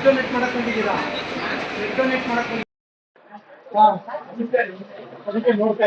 Blood donate ಮಾಡಕ್ ಬಂದಿದ್ದೀರಾ blood donate ಮಾಡಕ್ ಬಂದಿದ್ದೀರಾ ಅದಕ್ಕೆ ನೋಡ್ತಾ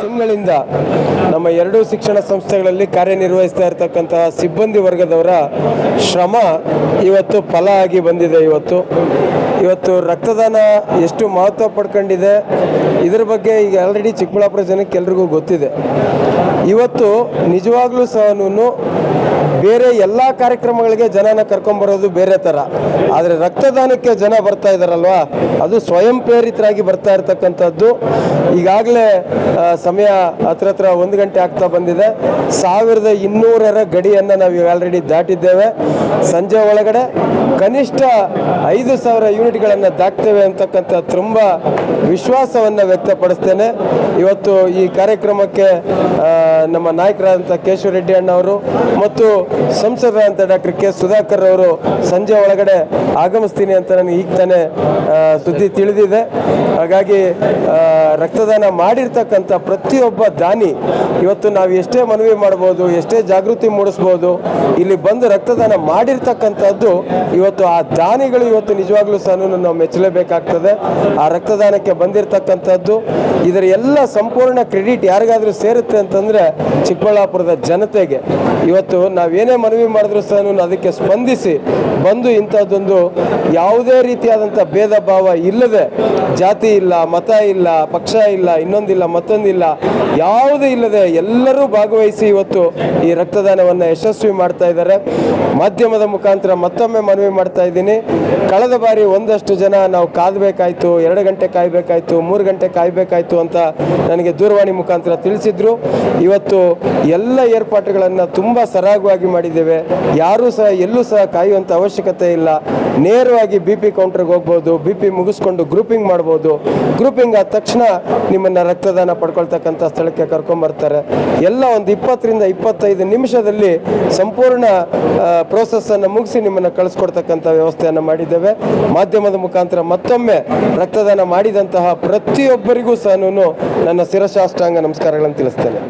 ತಿಂಗಳಿಂದ ನಮ್ಮ ಎರಡೂ ಶಿಕ್ಷಣ ಸಂಸ್ಥೆಗಳಲ್ಲಿ ಕಾರ್ಯನಿರ್ವಹಿಸ್ತಾ ಇರತಕ್ಕಂತಹ ಸಿಬ್ಬಂದಿ ವರ್ಗದವರ ಶ್ರಮ ಇವತ್ತು ಫಲ ಆಗಿ ಬಂದಿದೆ ಇವತ್ತು. ಇವತ್ತು ರಕ್ತದಾನ ಎಷ್ಟು ಮಹತ್ವ ಪಡ್ಕೊಂಡಿದೆ, ಇದ್ರ ಬಗ್ಗೆ ಈಗ ಆಲ್ರೆಡಿ ಚಿಕ್ಕಬಳ್ಳಾಪುರ ಜನಕ್ಕೆ ಎಲ್ರಿಗೂ ಗೊತ್ತಿದೆ. ಇವತ್ತು ನಿಜವಾಗ್ಲೂ ಸಹ ಬೇರೆ ಎಲ್ಲ ಕಾರ್ಯಕ್ರಮಗಳಿಗೆ ಜನನ ಕರ್ಕೊಂಬರೋದು ಬೇರೆ ಥರ ಆದರೆ ರಕ್ತದಾನಕ್ಕೆ ಜನ ಬರ್ತಾ ಇದ್ದಾರಲ್ವಾ ಅದು ಸ್ವಯಂ ಪ್ರೇರಿತರಾಗಿ ಬರ್ತಾ ಇರತಕ್ಕಂಥದ್ದು. ಈಗಾಗಲೇ ಸಮಯ ಹತ್ರ ಹತ್ರ ಒಂದು ಗಂಟೆ ಆಗ್ತಾ ಬಂದಿದೆ. ಸಾವಿರದ ಇನ್ನೂರರ ಗಡಿಯನ್ನು ನಾವು ಆಲ್ರೆಡಿ ದಾಟಿದ್ದೇವೆ. ಸಂಜೆ ಒಳಗಡೆ ಕನಿಷ್ಠ ಐದು ಸಾವಿರ ಯೂನಿಟ್ಗಳನ್ನು ದಾಕ್ತೇವೆ ಅಂತಕ್ಕಂಥ ತುಂಬ ವಿಶ್ವಾಸವನ್ನು ವ್ಯಕ್ತಪಡಿಸ್ತೇನೆ. ಇವತ್ತು ಈ ಕಾರ್ಯಕ್ರಮಕ್ಕೆ ನಮ್ಮ ನಾಯಕರಾದಂಥ ಕೇಶವ ರೆಡ್ಡಿ ಅಣ್ಣವರು ಮತ್ತು ಸಂಸದರಾದಂಥ ಡಾಕ್ಟರ್ ಕೆ ಸುಧಾಕರ್ ಅವರು ಸಂಜೆ ಒಳಗಡೆ ಆಗಮಿಸ್ತೀನಿ ಅಂತ ನನಗೆ ಈಗ ತಾನೇ ಸುದ್ದಿ ತಿಳಿದಿದೆ. ಹಾಗಾಗಿ ರಕ್ತದಾನ ಮಾಡಿರ್ತಕ್ಕಂಥ ಪ್ರತಿಯೊಬ್ಬ ದಾನಿ ಇವತ್ತು ನಾವು ಎಷ್ಟೇ ಮನವಿ ಮಾಡ್ಬೋದು, ಎಷ್ಟೇ ಜಾಗೃತಿ ಮೂಡಿಸ್ಬೋದು, ಇಲ್ಲಿ ಬಂದು ರಕ್ತದಾನ ಮಾಡಿರ್ತಕ್ಕಂಥದ್ದು ಇವತ್ತು ಆ ದಾನಿಗಳು ಇವತ್ತು ನಿಜವಾಗ್ಲೂ ಸಹ ನಾವು ಮೆಚ್ಚಲೇಬೇಕಾಗ್ತದೆ. ಆ ರಕ್ತದಾನಕ್ಕೆ ಬಂದಿರತಕ್ಕಂಥದ್ದು, ಇದರ ಎಲ್ಲ ಸಂಪೂರ್ಣ ಕ್ರೆಡಿಟ್ ಯಾರಿಗಾದ್ರೂ ಸೇರುತ್ತೆ ಅಂತಂದ್ರೆ ಚಿಕ್ಕಬಳ್ಳಾಪುರದ ಜನತೆಗೆ. ಇವತ್ತು ನಾವೇನೇ ಮನವಿ ಮಾಡಿದ್ರು ಸಹ ಅದಕ್ಕೆ ಸ್ಪಂದಿಸಿ ಬಂದು ಇಂಥದ್ದೊಂದು ಯಾವುದೇ ರೀತಿಯಾದಂಥ ಭೇದ ಭಾವ ಇಲ್ಲದೆ ಜಾತಿ ಇಲ್ಲ, ಮತ ಇಲ್ಲ, ಪಕ್ಷ ಇಲ್ಲ, ಇನ್ನೊಂದಿಲ್ಲ, ಮತ್ತೊಂದಿಲ್ಲ, ಯಾವುದು ಇಲ್ಲದೆ ಎಲ್ಲರೂ ಭಾಗವಹಿಸಿ ಇವತ್ತು ಈ ರಕ್ತದಾನವನ್ನು ಯಶಸ್ವಿ ಮಾಡ್ತಾ ಇದ್ದಾರೆ. ಮಾಧ್ಯಮದ ಮುಖಾಂತರ ಮತ್ತೊಮ್ಮೆ ಮನವಿ ಮಾಡ್ತಾ ಇದ್ದೀನಿ. ಕಳೆದ ಬಾರಿ ಒಂದಷ್ಟು ಜನ ನಾವು ಕಾದಬೇಕಾಯ್ತು, ಎರಡು ಗಂಟೆ ಕಾಯಬೇಕಾಯ್ತು, ಮೂರು ಗಂಟೆ ಕಾಯಬೇಕಾಯ್ತು ಅಂತ ನನಗೆ ದೂರವಾಣಿ ಮುಖಾಂತರ ತಿಳಿಸಿದ್ರು. ಇವತ್ತು ಎಲ್ಲ ಏರ್ಪಾಟುಗಳನ್ನು ತುಂಬ ಸರಾಗವಾಗಿ ಮಾಡಿದ್ದೇವೆ. ಯಾರೂ ಸಹ, ಎಲ್ಲೂ ಸಹ ಕಾಯುವಂಥ ಅವಶ್ಯಕತೆ ಇಲ್ಲ. ನೇರವಾಗಿ ಬಿ ಪಿ ಕೌಂಟ್ರಿಗೆ ಹೋಗ್ಬೋದು, ಬಿ ಪಿ ಮುಗಿಸ್ಕೊಂಡು ಗ್ರೂಪಿಂಗ್ ಮಾಡ್ಬೋದು. ಗ್ರೂಪಿಂಗ್ ಆದ ತಕ್ಷಣ ನಿಮ್ಮನ್ನು ರಕ್ತದಾನ ಪಡ್ಕೊಳ್ತಕ್ಕಂಥ ಸ್ಥಳಕ್ಕೆ ಕರ್ಕೊಂಬರ್ತಾರೆ ಎಲ್ಲ ಒಂದು ಇಪ್ಪತ್ತರಿಂದ ಇಪ್ಪತ್ತೈದು ನಿಮಿಷದಲ್ಲಿ ಸಂಪೂರ್ಣ ಪ್ರೋಸೆಸ್ಸನ್ನು ಮುಗಿಸಿ ನಿಮ್ಮನ್ನು ಕಳಿಸ್ಕೊಡ್ತಕ್ಕಂಥ ವ್ಯವಸ್ಥೆಯನ್ನು ಮಾಡಿದ್ದೇವೆ. ಮಾಧ್ಯಮದ ಮುಖಾಂತರ ಮತ್ತೊಮ್ಮೆ ರಕ್ತದಾನ ಮಾಡಿದಂತಹ ಪ್ರತಿಯೊಬ್ಬರಿಗೂ ಸಹ ನಾನು ನನ್ನ ಶಿರಶಾಷ್ಟಾಂಗ ನಮಸ್ಕಾರಗಳನ್ನು ತಿಳಿಸ್ತೇನೆ.